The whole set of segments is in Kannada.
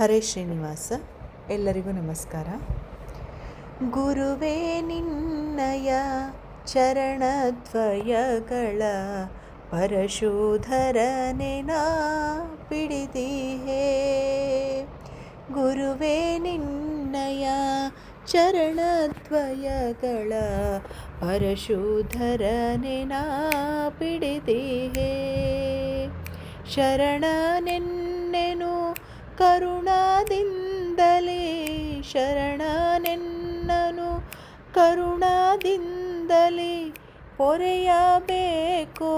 ಹರೇ ಶ್ರೀನಿವಾಸ, ಎಲ್ಲರಿಗೂ ನಮಸ್ಕಾರ. ಗುರುವೇ ನಿನ್ನಯ ಚರಣದ್ವಯಗಳ ಪರಶೂಧರನೆನ ಪಿಡಿದಿಹೇ ಗುರುವೇ ನಿನ್ನಯ ಚರಣದ್ವಯಗಳ ಪರಶೂಧರನೆನ ಶರಣ ಶರಣನೆನ್ನೆನು ಕರುಣಾದಿಂದಲೇ ಶರಣನೆನ್ನನು. ಕರುಣಾದಿಂದಲೇ ಪೊರೆಯಬೇಕೋ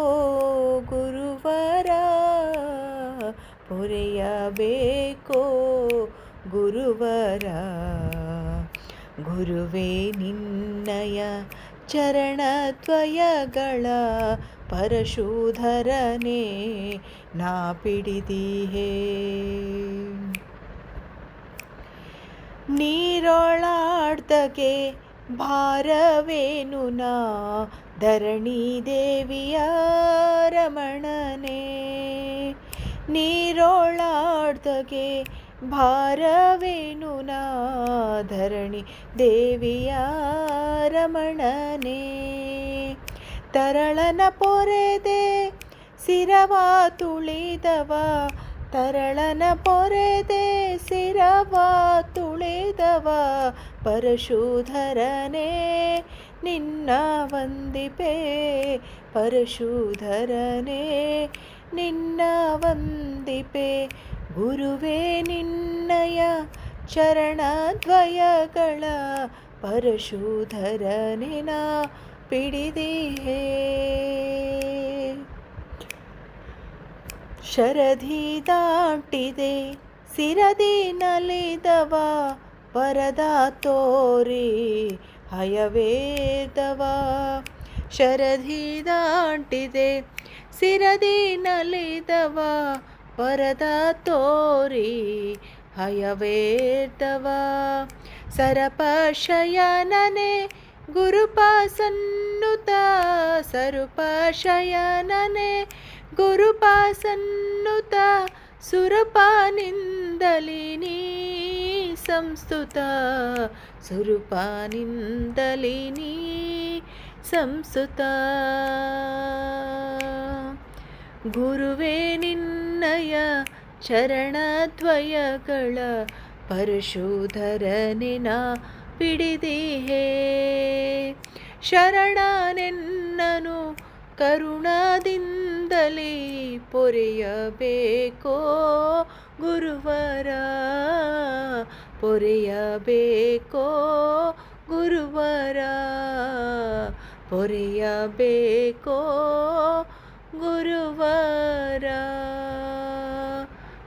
ಗುರುವರ. ಪೊರೆಯಬೇಕೋ ಗುರುವರ. ಗುರುವೇ ನಿನ್ನಯ ಚರಣದ್ವಯಗಳ ಪರಶೂಧರನೇ, ನಾ ಪಿಡಿದೀಹೇ. ನೀರೊಳಾಡ್ದಗೆ ಭಾರವೇನು ನಾ, ಧರಣಿ ದೇವಿಯ ರಮಣನೆ. ನೀರೊಳಾಡ್ದಗೆ ಭಾರವೇನು ನಾ, ಧರಣಿ ದೇವಿಯ ರಮಣನೆ. ತರಳನ ಪೊರೆದೆ, ಸಿರವ ತುಳಿದವ. ತರಳನ ಪೊರೆದೆ, ಸಿರವ ತುಳಿದವ. ಪರಶೂಧರನೇ, ನಿನ್ನ ವಂದಿಪೆ. ಪರಶೂಧರನೇ, ನಿನ್ನ ವಂದಿಪೆ. ಗುರುವೇ ನಿನ್ನಯ ಚರಣದ್ವಯಗಳ. ಪರಶೂಧರನೇ ಪಿಡಿದಿಹೇ ಶರಧಿ ದಾಟಿದೆ, ಸಿರದಿ ನಲಿದವ, ವರದ ತೋರಿ ಹಯವೇದವ. ಶರಧಿ ದಾಟಿದೆ, ಸಿರದಿ ನಲಿದವ, ವರದ ತೋರಿ ಹಯವೇದವ. ಸರಪ ಶಯನನೆ ಗುರುಪ ಸನ್ನುತ ಸರುಪ ಶಯನನೆ ಗುರುಪ ಸನ್ನುತ ಸುರಪಾನಿಂದಲಿ ನೀ ಸಂಸ್ತುತ ಸುರಪಾನಿಂದಲಿ ನೀ ಸಂಸ್ತುತ ಗುರುವೇ ನಿನ್ನಯ ಚರಣದ್ವಯಗಳ ಪರಶೂಧರನೆ ನಾ ಪಿಡಿದಿಹೇ ಶರಣನೆನ್ನನು ಕರುಣಾದಿಂದಲೇ ಪೊರೆಯಬೇಕೋ ಗುರುವರ. ಪೊರೆಯಬೇಕೋ ಗುರುವರ. ಪೊರೆಯಬೇಕೋ ಗುರುವರ.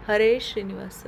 ಹರೇ ಶ್ರೀನಿವಾಸ.